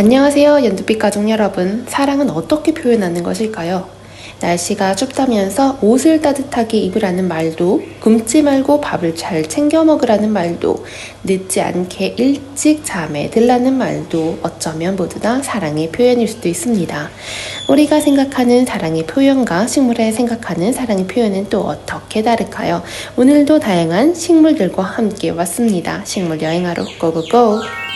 안녕하세요, 연두빛 가족 여러분. 사랑은 어떻게 표현하는 것일까요? 날씨가 춥다면서 옷을 따뜻하게 입으라는 말도, 굶지 말고 밥을 잘 챙겨 먹으라는 말도, 늦지 않게 일찍 잠에 들라는 말도 어쩌면 모두 다 사랑의 표현일 수도 있습니다. 우리가 생각하는 사랑의 표현과 식물에 생각하는 사랑의 표현은 또 어떻게 다를까요? 오늘도 다양한 식물들과 함께 왔습니다. 식물 여행하러 고고고!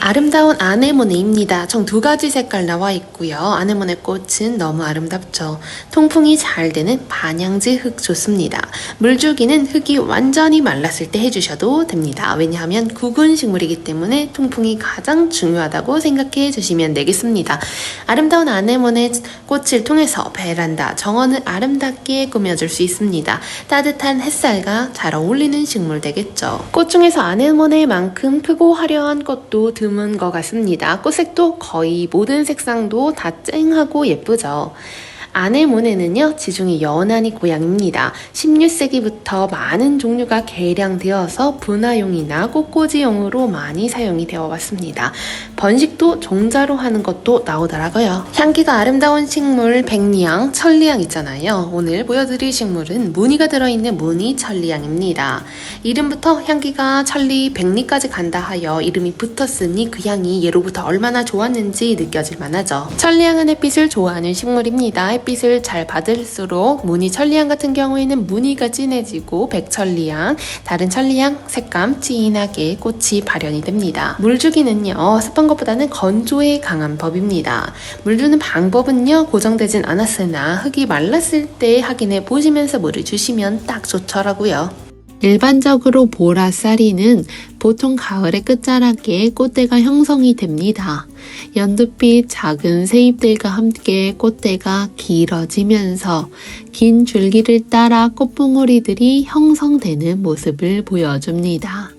아름다운 아네모네입니다. 총 두 가지 색깔 나와 있고요. 아네모네 꽃은 너무 아름답죠. 통풍이 잘 되는 반양지 흙 좋습니다. 물 주기는 흙이 완전히 말랐을 때 해주셔도 됩니다. 왜냐하면 구근 식물이기 때문에 통풍이 가장 중요하다고 생각해 주시면 되겠습니다. 아름다운 아네모네 꽃을 통해서 베란다, 정원을 아름답게 꾸며줄 수 있습니다. 따뜻한 햇살과 잘 어울리는 식물 되겠죠. 꽃 중에서 아네모네만큼 크고 화려한 꽃도 드문 것 같습니다. 꽃색도 거의 모든 색상도 다 쨍하고 예쁘죠. 아네모네는요, 지중해 연안이 고향입니다. 16세기부터 많은 종류가 개량되어서 분화용이나 꽃꽂이용으로 많이 사용이 되어 왔습니다. 번식도 종자로 하는 것도 나오더라고요. 향기가 아름다운 식물 백리향, 천리향 있잖아요. 오늘 보여드릴 식물은 무늬가 들어있는 무늬 천리향입니다. 이름부터 향기가 천리, 백리까지 간다 하여 이름이 붙었으니 그 향이 예로부터 얼마나 좋았는지 느껴질 만하죠. 천리향은 햇빛을 좋아하는 식물입니다. 햇빛을 잘 받을수록 무늬 천리향 같은 경우에는 무늬가 진해지고 백천리향, 다른 천리향 색감 진하게 꽃이 발현이 됩니다. 물주기는요, 습한 것보다는 건조에 강한 법입니다. 물 주는 방법은요, 고정되진 않았으나 흙이 말랐을 때 확인해 보시면서 물을 주시면 딱 좋더라고요. 일반적으로 보라쌀이는 보통 가을의 끝자락에 꽃대가 형성이 됩니다. 연두빛 작은 새잎들과 함께 꽃대가 길어지면서 긴 줄기를 따라 꽃봉오리들이 형성되는 모습을 보여줍니다.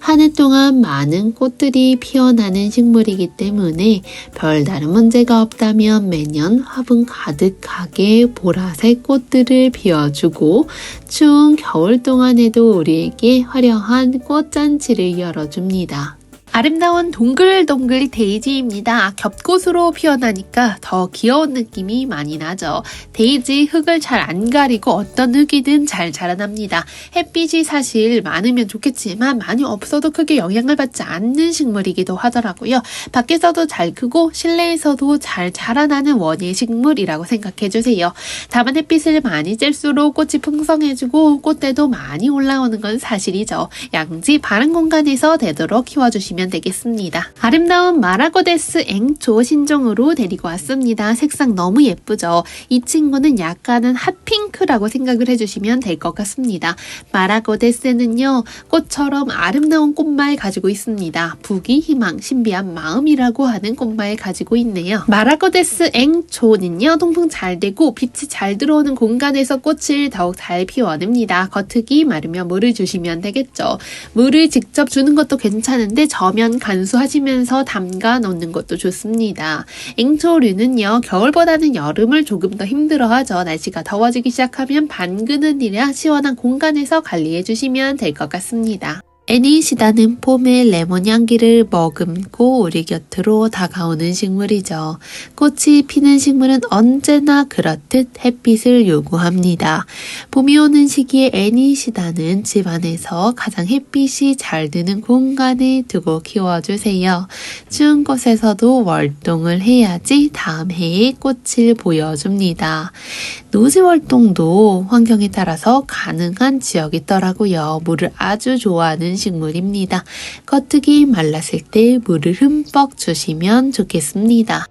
한 해 동안 많은 꽃들이 피어나는 식물이기 때문에 별다른 문제가 없다면 매년 화분 가득하게 보라색 꽃들을 피워주고 추운 겨울 동안에도 우리에게 화려한 꽃잔치를 열어줍니다. 아름다운 동글동글 데이지입니다. 겹꽃으로 피어나니까 더 귀여운 느낌이 많이 나죠. 데이지 흙을 잘 안 가리고 어떤 흙이든 잘 자라납니다. 햇빛이 사실 많으면 좋겠지만 많이 없어도 크게 영향을 받지 않는 식물이기도 하더라고요. 밖에서도 잘 크고 실내에서도 잘 자라나는 원예 식물이라고 생각해 주세요. 다만 햇빛을 많이 쬐수록 꽃이 풍성해지고 꽃대도 많이 올라오는 건 사실이죠. 양지 바른 공간에서 되도록 키워주시면 되겠습니다. 아름다운 마라고데스 앵초 신종으로 데리고 왔습니다. 색상 너무 예쁘죠? 이 친구는 약간은 핫핑크라고 생각을 해주시면 될 것 같습니다. 마라고데스는요, 꽃처럼 아름다운 꽃말 가지고 있습니다. 부귀, 희망, 신비한 마음이라고 하는 꽃말 가지고 있네요. 마라고데스 앵초는요, 통풍 잘 되고 빛이 잘 들어오는 공간에서 꽃을 더욱 잘 피워냅니다. 겉흙이 마르면 물을 주시면 되겠죠. 물을 직접 주는 것도 괜찮은데 저면 간수하시면서 담가 놓는 것도 좋습니다. 앵초류는요, 겨울보다는 여름을 조금 더 힘들어하죠. 날씨가 더워지기 시작하면 반그늘이라 시원한 공간에서 관리해 주시면 될 것 같습니다. 애니시다는 봄의 레몬 향기를 머금고 우리 곁으로 다가오는 식물이죠. 꽃이 피는 식물은 언제나 그렇듯 햇빛을 요구합니다. 봄이 오는 시기에 애니시다는 집안에서 가장 햇빛이 잘 드는 공간에 두고 키워주세요. 추운 곳에서도 월동을 해야지 다음 해에 꽃을 보여줍니다. 노지 활동도 환경에 따라서 가능한 지역이 있더라고요. 물을 아주 좋아하는 식물입니다. 겉흙이 말랐을 때 물을 흠뻑 주시면 좋겠습니다.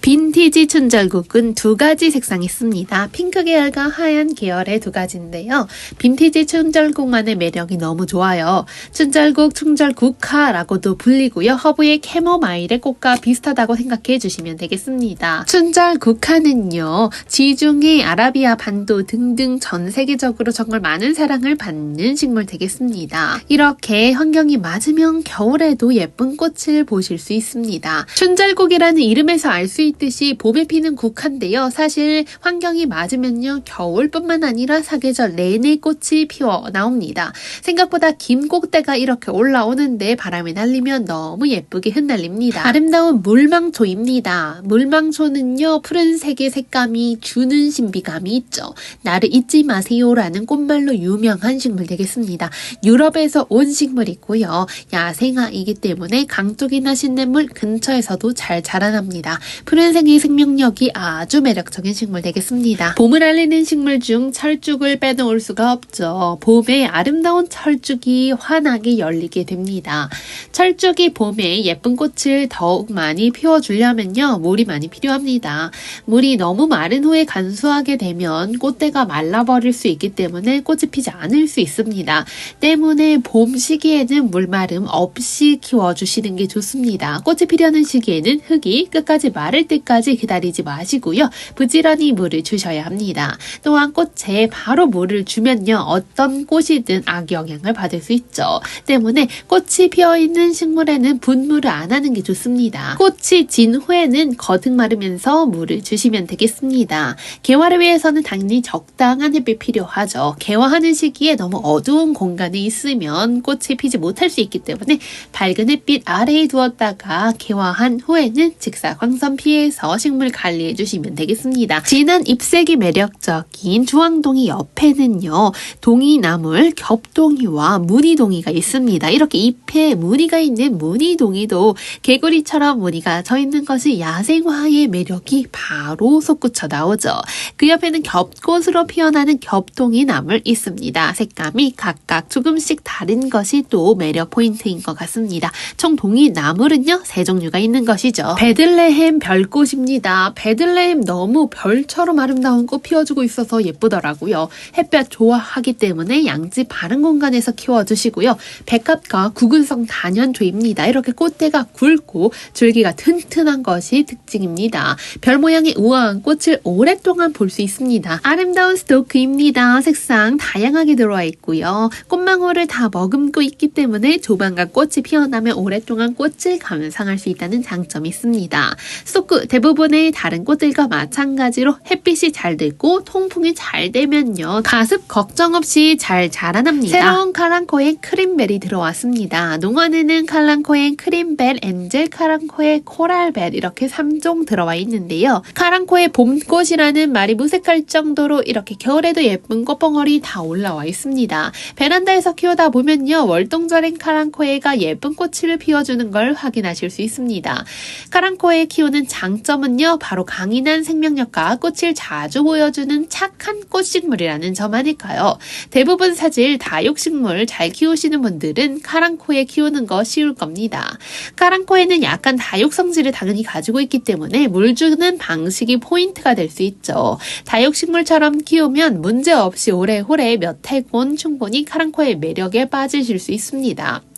빈티지 춘절국은 두 가지 색상이 있습니다. 핑크 계열과 하얀 계열의 두 가지인데요. 빈티지 춘절국만의 매력이 너무 좋아요. 춘절국, 춘절국화라고도 불리고요. 허브의 캐모마일의 꽃과 비슷하다고 생각해 주시면 되겠습니다. 춘절국화는요. 지중해, 아라비아 반도 등등 전 세계적으로 정말 많은 사랑을 받는 식물 되겠습니다. 이렇게 환경이 맞으면 겨울에도 예쁜 꽃을 보실 수 있습니다. 춘절국이라는 이름에서 알수 있듯이 봄에 피는 국화인데요. 사실 환경이 맞으면요. 겨울뿐만 아니라 사계절 내내 꽃이 피어 나옵니다. 생각보다 긴 꽃대가 이렇게 올라오는데 바람에 날리면 너무 예쁘게 흩날립니다. 아름다운 물망초입니다. 물망초는요. 푸른색의 색감이 주는 신비감이 있죠. 나를 잊지 마세요라는 꽃말로 유명한 식물 되겠습니다. 유럽에서 온 식물이고요. 야생화이기 때문에 강 쪽이나 신냇물 근처에서도 잘 자라납니다. 푸른 색의 생명력이 아주 매력적인 식물 되겠습니다. 봄을 알리는 식물 중 철쭉을 빼놓을 수가 없죠. 봄에 아름다운 철쭉이 환하게 열리게 됩니다. 철쭉이 봄에 예쁜 꽃을 더욱 많이 피워주려면요. 물이 많이 필요합니다. 물이 너무 마른 후에 간수하게 되면 꽃대가 말라버릴 수 있기 때문에 꽃이 피지 않을 수 있습니다. 때문에 봄 시기에는 물마름 없이 키워주시는 게 좋습니다. 꽃이 피려는 시기에는 흙이 끝까지 마를 때까지 기다리지 마시고요. 부지런히 물을 주셔야 합니다. 또한 꽃에 바로 물을 주면요. 어떤 꽃이든 악영향을 받을 수 있죠. 때문에 꽃이 피어있는 식물에는 분무를 안 하는 게 좋습니다. 꽃이 진 후에는 거듭 마르면서 물을 주시면 되겠습니다. 개화를 위해서는 당연히 적당한 햇빛 필요하죠. 개화하는 시기에 너무 어두운 공간에 있으면 꽃이 피지 못할 수 있기 때문에 밝은 햇빛 아래에 두었다가 개화한 후에는 직사광선 피해 서 식물 관리해 주시면 되겠습니다. 진한 잎색이 매력적인 주황동이 옆에는요. 동이나물, 겹동이와 무늬동이가 있습니다. 이렇게 잎에 무늬가 있는 무늬동이도 개구리처럼 무늬가 져 있는 것이 야생화의 매력이 바로 솟구쳐 나오죠. 그 옆에는 겹꽃으로 피어나는 겹동이 나물 있습니다. 색감이 각각 조금씩 다른 것이 또 매력 포인트인 것 같습니다. 총 동이 나물은요 세 종류가 있는 것이죠. 베들레헴 별 꽃입니다. 베들레헴 너무 별처럼 아름다운 꽃 피워주고 있어서 예쁘더라고요. 햇볕 좋아하기 때문에 양지 바른 공간에서 키워주시고요. 백합과 구근성 단연조입니다. 이렇게 꽃대가 굵고 줄기가 튼튼한 것이 특징입니다. 별 모양의 우아한 꽃을 오랫동안 볼 수 있습니다. 아름다운 스토크입니다. 색상 다양하게 들어와 있고요. 꽃망울을 다 머금고 있기 때문에 조만간 꽃이 피어나면 오랫동안 꽃을 감상할 수 있다는 장점이 있습니다. 스토크 대부분의 다른 꽃들과 마찬가지로 햇빛이 잘 들고 통풍이 잘 되면요. 가습 걱정 없이 잘 자라납니다. 새로운 카랑코엔 크림벨이 들어왔습니다. 농원에는 카랑코엔 크림벨, 엔젤 카랑코의 코랄벨 이렇게 3종 들어와 있는데요. 카랑코의 봄꽃이라는 말이 무색할 정도로 이렇게 겨울에도 예쁜 꽃봉오리 다 올라와 있습니다. 베란다에서 키우다 보면요. 월동절인 카랑코에가 예쁜 꽃을 피워주는 걸 확인하실 수 있습니다. 카랑코에 키우는 장 점은요. 바로 강인한 생명력과 꽃을 자주 보여주는 착한 꽃식물이라는 점 아닐까요? 대부분 사실 다육식물 잘 키우시는 분들은 카랑코에 키우는 거 쉬울 겁니다. 카랑코에는 약간 다육 성질을 당연히 가지고 있기 때문에 물 주는 방식이 포인트가 될 수 있죠. 다육식물처럼 키우면 문제없이 오래오래 몇 해곤 충분히 카랑코의 매력에 빠지실 수 있습니다.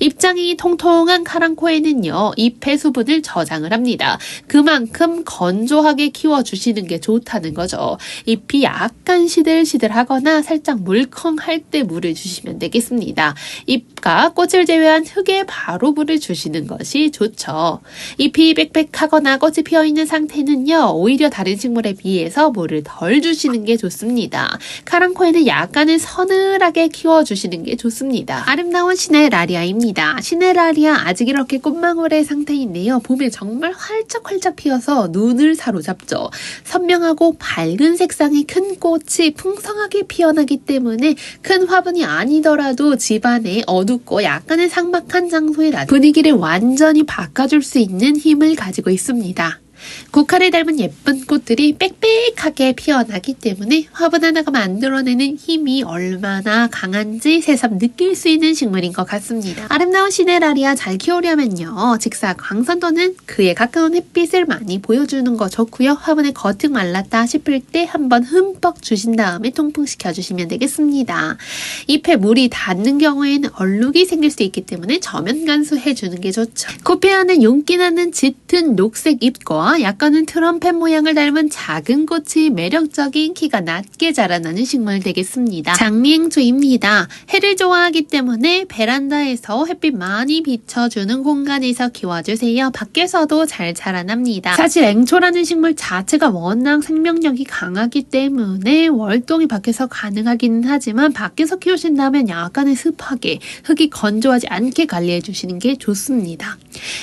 입장이 통통한 카랑코에는요, 잎의 수분을 저장을 합니다. 그만큼 건조하게 키워주시는 게 좋다는 거죠. 잎이 약간 시들시들하거나 살짝 물컹할 때 물을 주시면 되겠습니다. 잎과 꽃을 제외한 흙에 바로 물을 주시는 것이 좋죠. 잎이 빽빽하거나 꽃이 피어있는 상태는요, 오히려 다른 식물에 비해서 물을 덜 주시는 게 좋습니다. 카랑코에는 약간은 서늘하게 키워주시는 게 좋습니다. 아름다운 시네라리아 시네라리아입니다. 시네라리아 아직 이렇게 꽃망울의 상태인데요. 봄에 정말 활짝활짝 피어서 눈을 사로잡죠. 선명하고 밝은 색상의 큰 꽃이 풍성하게 피어나기 때문에 큰 화분이 아니더라도 집안에 어둡고 약간의 삭막한 장소에 놔 분위기를 완전히 바꿔줄 수 있는 힘을 가지고 있습니다. 국화를 닮은 예쁜 꽃들이 빽빽하게 피어나기 때문에 화분 하나가 만들어내는 힘이 얼마나 강한지 새삼 느낄 수 있는 식물인 것 같습니다. 아름다운 시네라리아 잘 키우려면요. 직사 광선 또는 그에 가까운 햇빛을 많이 보여주는 거 좋고요. 화분에 거뜬 말랐다 싶을 때 한번 흠뻑 주신 다음에 통풍시켜 주시면 되겠습니다. 잎에 물이 닿는 경우에는 얼룩이 생길 수 있기 때문에 저면 간수해 주는 게 좋죠. 코페아는 윤기 나는 짙은 녹색 잎과 꽃과 약간은 트럼펫 모양을 닮은 작은 꽃이 매력적인 키가 낮게 자라나는 식물 되겠습니다. 장미행초입니다. 해를 좋아하기 때문에 베란다에서 햇빛 많이 비춰주는 공간에서 키워주세요. 밖에서도 잘 자라납니다. 사실 앵초라는 식물 자체가 워낙 생명력이 강하기 때문에 월동이 밖에서 가능하기는 하지만 밖에서 키우신다면 약간의 습하게 흙이 건조하지 않게 관리해 주시는 게 좋습니다.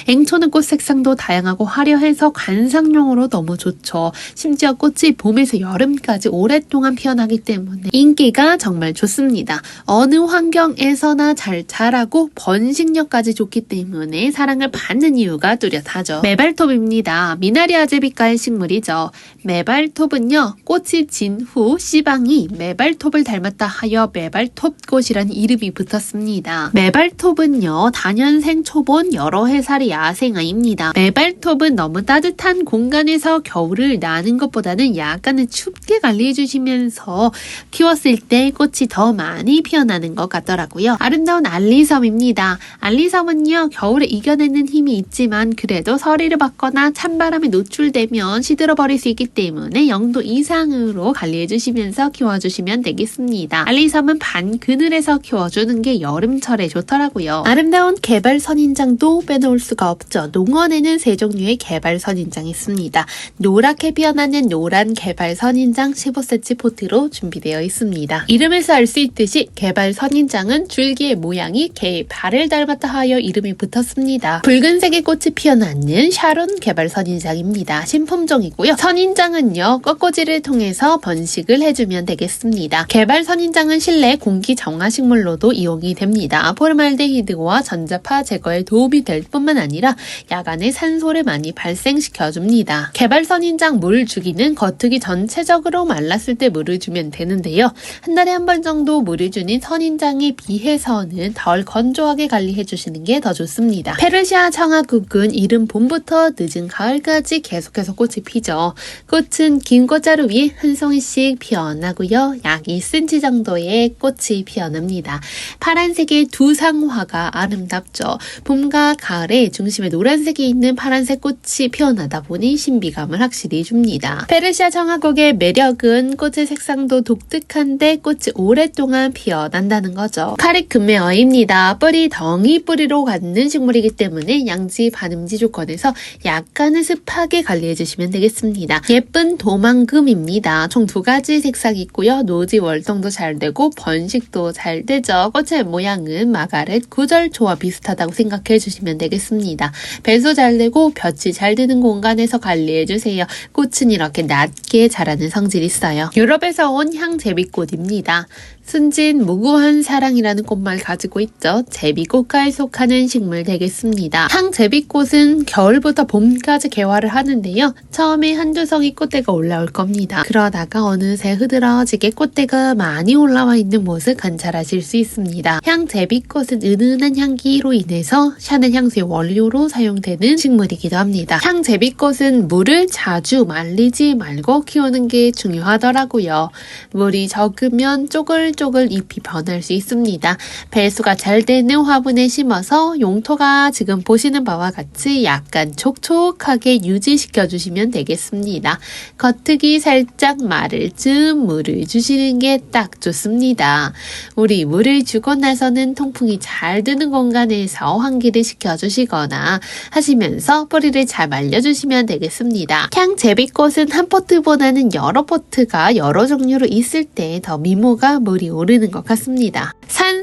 앵초는 꽃 색상도 다양하고 화려해서 관 상용으로 너무 좋죠. 심지어 꽃이 봄에서 여름까지 오랫동안 피어나기 때문에 인기가 정말 좋습니다. 어느 환경에서나 잘 자라고 번식력까지 좋기 때문에 사랑을 받는 이유가 뚜렷하죠. 메발톱입니다. 미나리아 제비과의 식물이죠. 메발톱은요, 꽃이 진 후 씨방이 메발톱을 닮았다 하여 메발톱꽃이라는 이름이 붙었습니다. 메발톱은요, 단연생 초본 여러 해살이 야생아입니다. 메발톱은 너무 따뜻한 공간에서 겨울을 나는 것보다는 약간은 춥게 관리해 주시면서 키웠을 때 꽃이 더 많이 피어나는 것 같더라고요. 아름다운 알리섬입니다. 알리섬은요, 겨울에 이겨내는 힘이 있지만 그래도 서리를 받거나 찬바람에 노출되면 시들어버릴 수 있기 때문에 0도 이상으로 관리해 주시면서 키워주시면 되겠습니다. 알리섬은 반 그늘에서 키워주는 게 여름철에 좋더라고요. 아름다운 개발 선인장도 빼놓을 수가 없죠. 농원에는 세 종류의 개발 선인장 이 있습니다. 노랗게 피어나는 노란 개발 선인장 15cm 포트로 준비되어 있습니다. 이름에서 알 수 있듯이 개발 선인장은 줄기의 모양이 개의 발을 닮았다 하여 이름이 붙었습니다. 붉은색의 꽃이 피어나는 샤론 개발 선인장입니다. 신품종이고요. 선인장은요, 꺾꽂이를 통해서 번식을 해주면 되겠습니다. 개발 선인장은 실내 공기 정화 식물로도 이용이 됩니다. 포르말데히드와 전자파 제거에 도움이 될 뿐만 아니라 야간에 산소를 많이 발생시켜 줍니다. 개발 선 인장 물 주기는 겉흙이 전체적으로 말랐을 때 물을 주면 되는데요. 한 달에 한 번 정도 물을 주는 선인장에 비해서는 덜 건조하게 관리해 주시는 게 더 좋습니다. 페르시아 청아국은 이른 봄부터 늦은 가을까지 계속해서 꽃이 피죠. 꽃은 긴 꽃자루 위에 한 송이씩 피어나고요. 약 2cm 정도의 꽃이 피어납니다. 파란색의 두 상화가 아름답죠. 봄과 가을에 중심에 노란색이 있는 파란색 꽃이 피어나다 보니 신비감을 확실히 줍니다. 페르시아 청아국의 매력은 꽃의 색상도 독특한데 꽃이 오랫동안 피어난다는 거죠. 카리금메어입니다. 뿌리 덩이 뿌리로 갖는 식물이기 때문에 양지 반음지 조건에서 약간은 습하게 관리해 주시면 되겠습니다. 예쁜 도망금입니다. 총 두 가지 색상이 있고요. 노지 월동도 잘 되고 번식도 잘 되죠. 꽃의 모양은 마가렛 구절초와 비슷하다고 생각해 주시면 되겠습니다. 배수 잘 되고 볕이 잘 드는 공간 에서 관리해 주세요. 꽃은 이렇게 낮게 자라는 성질이 있어요. 유럽에서 온 향제비꽃입니다. 순진 무구한 사랑이라는 꽃말 가지고 있죠. 제비꽃과에 속하는 식물 되겠습니다. 향제비꽃은 겨울부터 봄까지 개화를 하는데요. 처음에 한두 성이 꽃대가 올라올 겁니다. 그러다가 어느새 흐드러지게 꽃대가 많이 올라와 있는 모습 관찰하실 수 있습니다. 향제비꽃은 은은한 향기로 인해서 샤넬 향수의 원료로 사용되는 식물이기도 합니다. 향제비꽃은 물을 자주 말리지 말고 키우는 게 중요하더라고요. 물이 적으면 쪼글 쪼글 잎이 변할 수 있습니다. 배수가 잘 되는 화분에 심어서 용토가 지금 보시는 바와 같이 약간 촉촉하게 유지시켜 주시면 되겠습니다. 겉흙이 살짝 마를 즈음 물을 주시는 게 딱 좋습니다. 우리 물을 주고 나서는 통풍이 잘 드는 공간에서 환기를 시켜주시거나 하시면서 뿌리를 잘 말려주시면 되겠습니다. 향 제비꽃은 한 포트보다는 여러 포트가 여러 종류로 있을 때 더 미모가 물이 오르는 것 같습니다.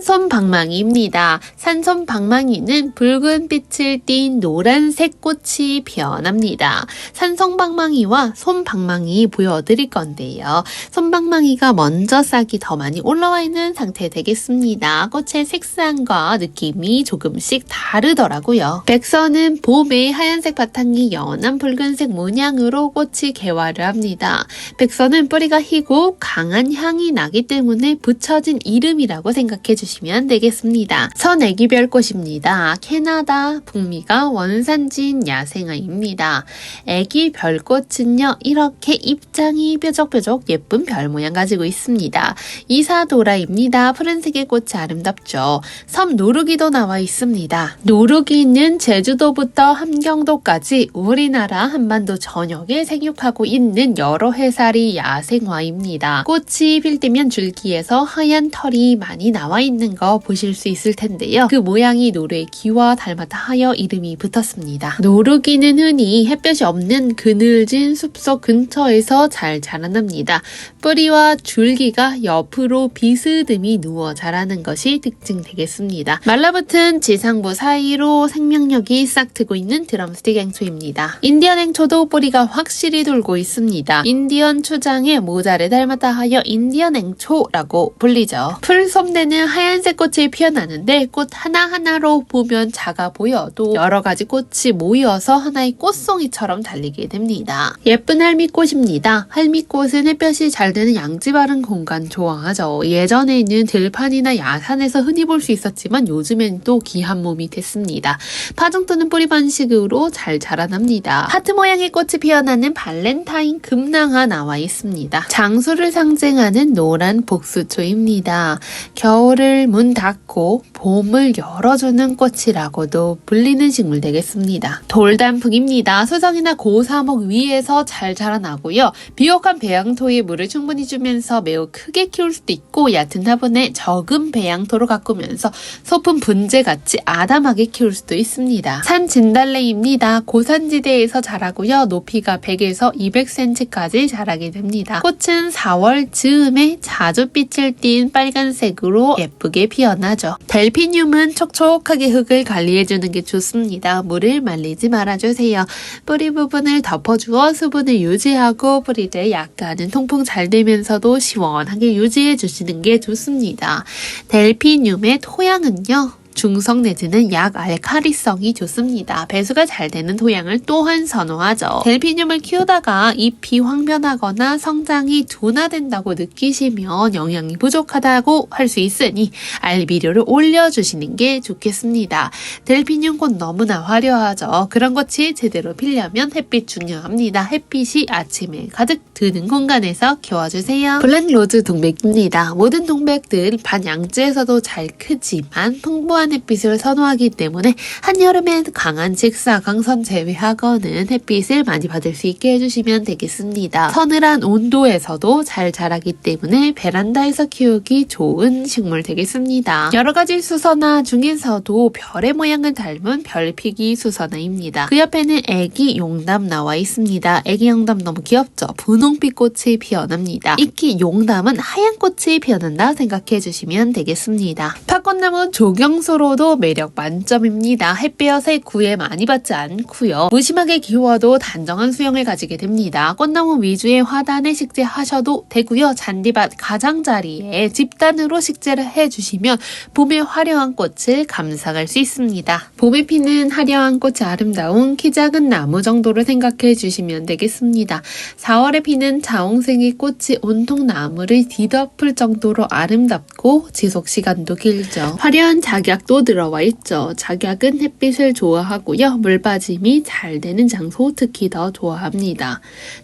산솜방망이입니다. 산솜방망이는 붉은 빛을 띤 노란색 꽃이 피어납니다. 산솜방망이와 솜방망이 보여드릴 건데요. 솜방망이가 먼저 싹이 더 많이 올라와 있는 상태 되겠습니다. 꽃의 색상과 느낌이 조금씩 다르더라고요. 백선은 봄에 하얀색 바탕이 연한 붉은색 문양으로 꽃이 개화를 합니다. 백선은 뿌리가 희고 강한 향이 나기 때문에 붙여진 이름이라고 생각 생각해 주시면 되겠습니다. 선애기별 꽃입니다. 캐나다 북미가 원산지인 야생화입니다. 애기 별꽃은요, 이렇게 입장이 뾰족뾰족 예쁜 별 모양 가지고 있습니다. 이사도라입니다. 푸른색의 꽃이 아름답죠. 섬 노르기도 나와 있습니다. 노르기는 제주도부터 함경도까지 우리나라 한반도 전역에 생육하고 있는 여러 해살이 야생화입니다. 꽃이 필 때면 줄기에서 하얀 털이 많이 나와 있는 거 보실 수 있을 텐데요. 그 모양이 노르의 기와 닮았다 하여 이름이 붙었습니다. 노르기는 흔히 햇볕이 없는 그늘진 숲속 근처에서 잘 자라납니다. 뿌리와 줄기가 옆으로 비스듬히 누워 자라는 것이 특징 되겠습니다. 말라붙은 지상부 사이로 생명력이 싹 트고 있는 드럼스틱 앵초입니다. 인디언 앵초도 뿌리가 확실히 돌고 있습니다. 인디언 초장의 모자를 닮았다 하여 인디언 앵초라고 불리죠. 풀 솜대는 하얀 색 꽃이 피어나는데 꽃 하나하나로 보면 작아 보여도 여러 가지 꽃이 모여서 하나의 꽃송이처럼 달리게 됩니다. 예쁜 할미꽃입니다. 할미꽃은 햇볕이 잘 드는 양지 바른 공간 좋아하죠. 예전에는 들판이나 야산에서 흔히 볼 수 있었지만 요즘엔 또 귀한 몸이 됐습니다. 파종 또는 뿌리 반식으로 잘 자라납니다. 하트 모양의 꽃이 피어나는 발렌타인 금낭화 나와 있습니다. 장수를 상징하는 노란 복수초입니다. 겨울을 문 닫고 봄을 열어주는 꽃이라고도 불리는 식물 되겠습니다. 돌단풍입니다. 수정이나 고사목 위에서 잘 자라나고요. 비옥한 배양토에 물을 충분히 주면서 매우 크게 키울 수도 있고 얕은 화분에 적은 배양토로 가꾸면서 소품 분재같이 아담하게 키울 수도 있습니다. 산 진달래입니다. 고산지대에서 자라고요. 높이가 100에서 200cm까지 자라게 됩니다. 꽃은 4월 즈음에 자주 빛을 띤 빨간색으로 예쁘게 피어나죠. 델피늄은 촉촉하게 흙을 관리해주는 게 좋습니다. 물을 말리지 말아주세요. 뿌리 부분을 덮어주어 수분을 유지하고 뿌리를 약간은 통풍 잘 되면서도 시원하게 유지해 주시는 게 좋습니다. 델피늄의 토양은요. 중성 내지는 약 알카리성이 좋습니다. 배수가 잘 되는 토양을 또한 선호하죠. 델피늄을 키우다가 잎이 황변하거나 성장이 둔화된다고 느끼시면 영양이 부족하다고 할 수 있으니 알비료를 올려주시는 게 좋겠습니다. 델피늄 꽃 너무나 화려하죠. 그런 꽃이 제대로 피려면 햇빛 중요합니다. 햇빛이 아침에 가득 드는 공간에서 키워주세요. 블랙로즈 동백입니다. 모든 동백들 반양지에서도 잘 크지만 풍부한 햇빛을 선호하기 때문에 한여름엔 강한 직사 강선 제외하고는 햇빛을 많이 받을 수 있게 해주시면 되겠습니다. 서늘한 온도에서도 잘 자라기 때문에 베란다에서 키우기 좋은 식물 되겠습니다. 여러 가지 수선화 중에서도 별의 모양을 닮은 별피기 수선화입니다. 그 옆에는 애기 용담 나와 있습니다. 애기 용담 너무 귀엽죠? 분홍빛 꽃이 피어납니다. 익히 용담은 하얀 꽃이 피어난다 생각해 주시면 되겠습니다. 팥꽃나무 조경 수로도 매력 만점입니다. 햇볕에 구애 많이 받지 않고요. 무심하게 키워도 단정한 수영을 가지게 됩니다. 꽃나무 위주의 화단에 식재하셔도 되고요. 잔디밭 가장자리에 집단으로 식재를 해주시면 봄의 화려한 꽃을 감상할 수 있습니다. 봄에 피는 화려한 꽃이 아름다운 키 작은 나무 정도로 생각해 주시면 되겠습니다. 4월에 피는 자홍색의 꽃이 온통 나무를 뒤덮을 정도로 아름답고 지속 시간도 길죠. 화려한 작약 도 들어와 있죠. 작약은 햇빛을 좋아하고요. 물 빠짐이 잘 되는 장소 특히 더 좋아합니다.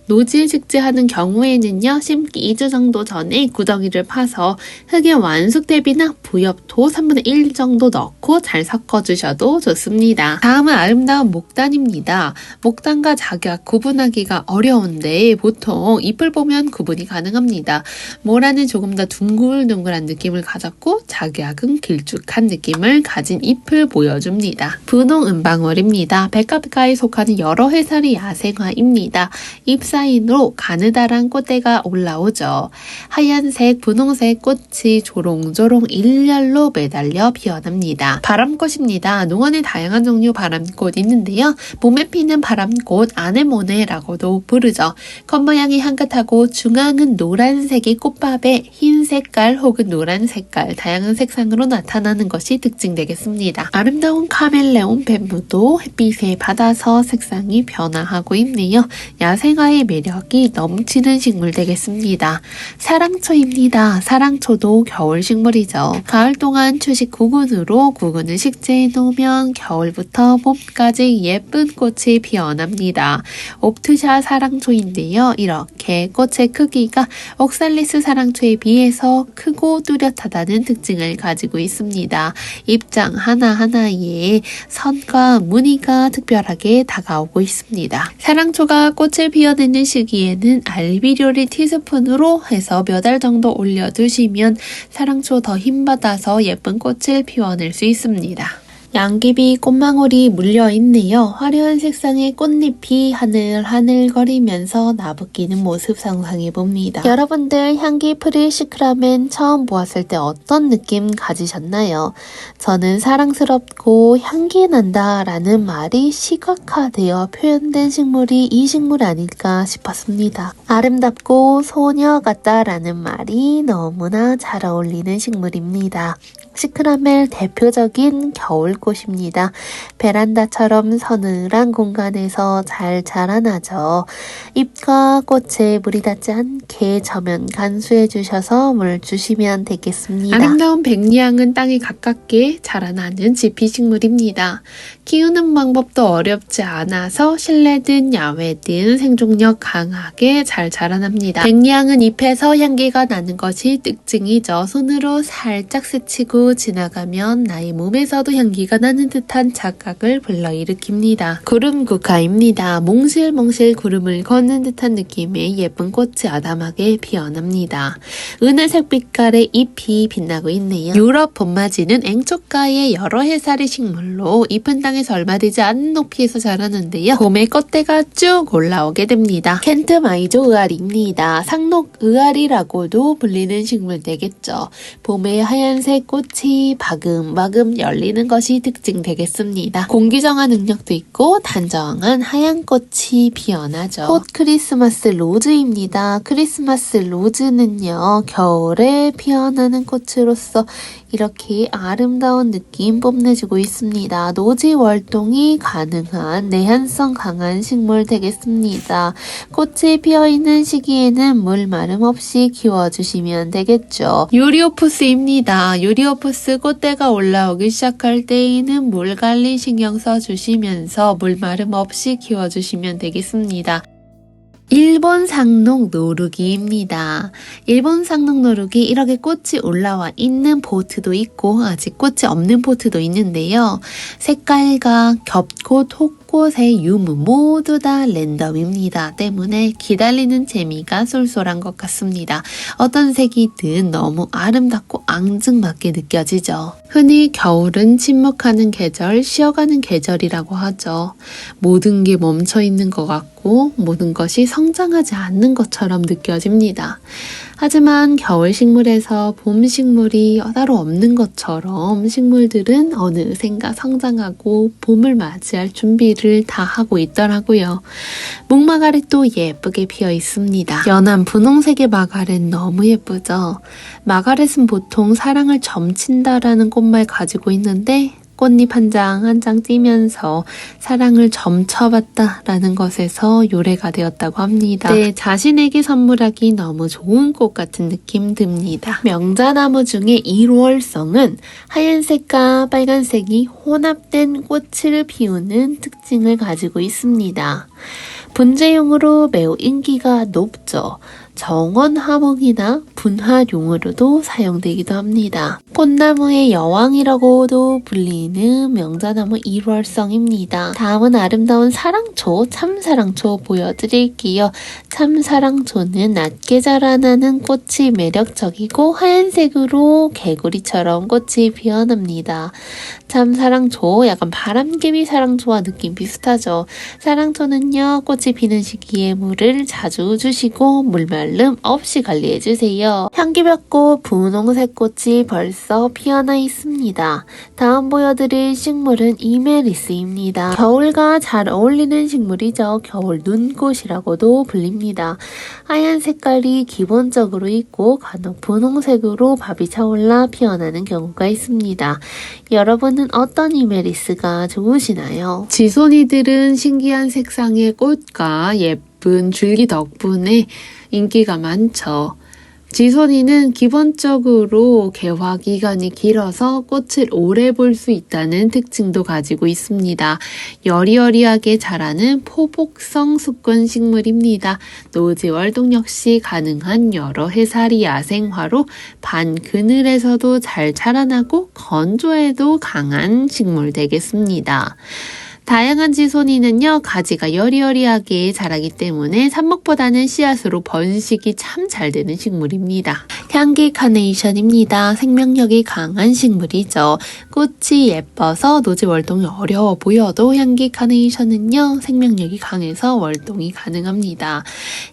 노지에 식재하는 경우에는요. 심기 2주 정도 전에 구덩이를 파서 흙에 완숙 대비나 부엽토 3분의 1 정도 넣고 잘 섞어주셔도 좋습니다. 다음은 아름다운 목단입니다. 목단과 작약 구분하기가 어려운데 보통 잎을 보면 구분이 가능합니다. 모라는 조금 더 둥글둥글한 느낌을 가졌고 작약은 길쭉한 느낌을 가진 잎을 보여줍니다. 분홍 은방울입니다. 백합가에 속하는 여러 해살이 야생화입니다. 잎 사이로 가느다란 꽃대가 올라오죠. 하얀색, 분홍색 꽃이 조롱조롱 일렬로 매달려 피어납니다. 바람꽃입니다. 농원에 다양한 종류 바람꽃 있는데요. 봄에 피는 바람꽃 아네모네라고도 부르죠. 겉모양이 향긋하고 중앙은 노란색이 꽃밥에 흰 색깔 혹은 노란 색깔 다양한 색상으로 나타나는 것이 특징입니다. 특징 되겠습니다. 아름다운 카멜레온 뱀무도 햇빛에 받아서 색상이 변화하고 있네요. 야생화의 매력이 넘치는 식물 되겠습니다. 사랑초입니다. 사랑초도 겨울 식물이죠. 가을 동안 초식 구근으로 구근을 식재해 놓으면 겨울부터 봄까지 예쁜 꽃이 피어납니다. 옵트샤 사랑초인데요. 이렇게 꽃의 크기가 옥살리스 사랑초에 비해서 크고 뚜렷하다는 특징을 가지고 있습니다. 입장 하나하나에 선과 무늬가 특별하게 다가오고 있습니다. 사랑초가 꽃을 피어내는 시기에는 알비료를 티스푼으로 해서 몇알 정도 올려두시면 사랑초 더 힘받아서 예쁜 꽃을 피워낼 수 있습니다. 양귀비 꽃망울이 물려있네요. 화려한 색상의 꽃잎이 하늘하늘거리면서 나부끼는 모습 상상해봅니다. 여러분들 향기 프릴 시크라멘 처음 보았을 때 어떤 느낌 가지셨나요? 저는 사랑스럽고 향기 난다 라는 말이 시각화되어 표현된 식물이 이 식물 아닐까 싶었습니다. 아름답고 소녀 같다 라는 말이 너무나 잘 어울리는 식물입니다. 시크라멜 대표적인 겨울 꽃입니다. 베란다처럼 서늘한 공간에서 잘 자라나죠. 잎과 꽃에 물이 닿지 않게 저면 간수해 주셔서 물 주시면 되겠습니다. 아름다운 백리향은 땅에 가깝게 자라나는 지피식물입니다. 키우는 방법도 어렵지 않아서 실내든 야외든 생존력 강하게 잘 자라납니다. 백리향은 잎에서 향기가 나는 것이 특징이죠. 손으로 살짝 스치고 지나가면 나의 몸에서도 향기가 나는 듯한 착각을 불러일으킵니다. 구름 국화입니다. 몽실몽실 구름을 걷는 듯한 느낌의 예쁜 꽃이 아담하게 피어납니다. 은하색 빛깔의 잎이 빛나고 있네요. 유럽 봄맞이는 앵초가의 여러 해살의 식물로 잎은 땅에 서 얼마 되지 않은 높이에서 자라는데요. 봄에 껍데가 쭉 올라오게 됩니다. 켄트 마이조 의아리입니다. 상록 의아리라고도 불리는 식물 되겠죠. 봄에 하얀색 꽃이 바금바금 열리는 것이 특징 되겠습니다. 공기정화 능력도 있고 단정한 하얀 꽃이 피어나죠. 꽃 크리스마스 로즈입니다. 크리스마스 로즈는요, 겨울에 피어나는 꽃으로서 이렇게 아름다운 느낌 뽐내주고 있습니다. 노지 월동이 가능한 내한성 강한 식물 되겠습니다. 꽃이 피어있는 시기에는 물 마름 없이 키워주시면 되겠죠. 유리오푸스입니다. 유리오푸스 꽃대가 올라오기 시작할 때에는 물 관리 신경 써주시면서 물 마름 없이 키워주시면 되겠습니다. 일본 상록 노루기입니다. 일본 상록 노루기 이렇게 꽃이 올라와 있는 포트도 있고 아직 꽃이 없는 포트도 있는데요. 색깔과 겹꽃, 혹꽃의 유무 모두 다 랜덤입니다. 때문에 기다리는 재미가 쏠쏠한 것 같습니다. 어떤 색이든 너무 아름답고 앙증맞게 느껴지죠. 흔히 겨울은 침묵하는 계절, 쉬어가는 계절이라고 하죠. 모든 게 멈춰 있는 것 같고 모든 것이 성장하지 않는 것처럼 느껴집니다. 하지만 겨울 식물에서 봄 식물이 따로 없는 것처럼 식물들은 어느샌가 성장하고 봄을 맞이할 준비를 다 하고 있더라고요. 목마가렛도 예쁘게 피어 있습니다. 연한 분홍색의 마가렛 너무 예쁘죠? 마가렛은 보통 사랑을 점친다라는 꽃말 가지고 있는데 꽃잎 한장 한 장 띄면서 사랑을 점쳐봤다라는 것에서 요래가 되었다고 합니다. 네, 자신에게 선물하기 너무 좋은 꽃 같은 느낌 듭니다. 명자나무 중에 1월성은 하얀색과 빨간색이 혼합된 꽃을 피우는 특징을 가지고 있습니다. 분재용으로 매우 인기가 높죠. 정원 화목이나 분화용으로도 사용되기도 합니다. 꽃나무의 여왕이라고도 불리는 명자나무 1월성입니다. 다음은 아름다운 사랑초, 참사랑초 보여드릴게요. 참사랑초는 낮게 자라나는 꽃이 매력적이고 하얀색으로 개구리처럼 꽃이 피어납니다. 참사랑초, 약간 바람개비 사랑초와 느낌 비슷하죠. 사랑초는요, 꽃이 피는 시기에 물을 자주 주시고 물마 를 말름 없이 관리해주세요. 향기볕꽃 분홍색 꽃이 벌써 피어나 있습니다. 다음 보여드릴 식물은 이메리스입니다. 겨울과 잘 어울리는 식물이죠. 겨울 눈꽃이라고도 불립니다. 하얀 색깔이 기본적으로 있고 간혹 분홍색으로 밥이 차올라 피어나는 경우가 있습니다. 여러분은 어떤 이메리스가 좋으시나요? 지손이들은 신기한 색상의 꽃과 예쁜 줄기 덕분에 인기가 많죠. 지손이는 기본적으로 개화 기간이 길어서 꽃을 오래 볼 수 있다는 특징도 가지고 있습니다. 여리여리하게 자라는 포복성 수권 식물입니다. 노지 월동 역시 가능한 여러 해살이 야생화로 반 그늘에서도 잘 자라나고 건조에도 강한 식물 되겠습니다. 다양한 지손이는요, 가지가 여리여리하게 자라기 때문에 삽목보다는 씨앗으로 번식이 참 잘 되는 식물입니다. 향기 카네이션입니다. 생명력이 강한 식물이죠. 꽃이 예뻐서 노지 월동이 어려워 보여도 향기 카네이션은요, 생명력이 강해서 월동이 가능합니다.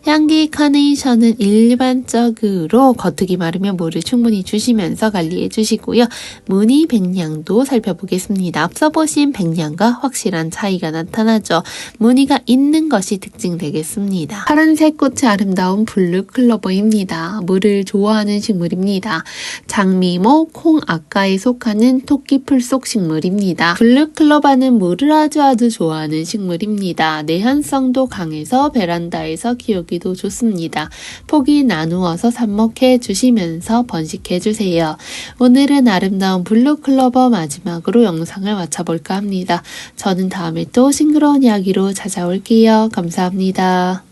향기 카네이션은 일반적으로 겉흙이 마르면 물을 충분히 주시면서 관리해 주시고요. 무늬 백량도 살펴보겠습니다. 앞서 보신 백량과 확실한 차이가 나타나죠. 무늬가 있는 것이 특징 되겠습니다. 파란색 꽃이 아름다운 블루 클로버입니다. 물을 좋아하는 식물입니다. 장미모, 콩 아까에 속하는 토끼풀 속 식물입니다. 블루 클로버는 물을 아주 아주 좋아하는 식물입니다. 내한성도 강해서 베란다에서 키우기도 좋습니다. 폭이 나누어서 삽목해 주시면서 번식해 주세요. 오늘은 아름다운 블루 클로버 마지막으로 영상을 마쳐볼까 합니다. 저는 다음에 또 싱그러운 이야기로 찾아올게요. 감사합니다.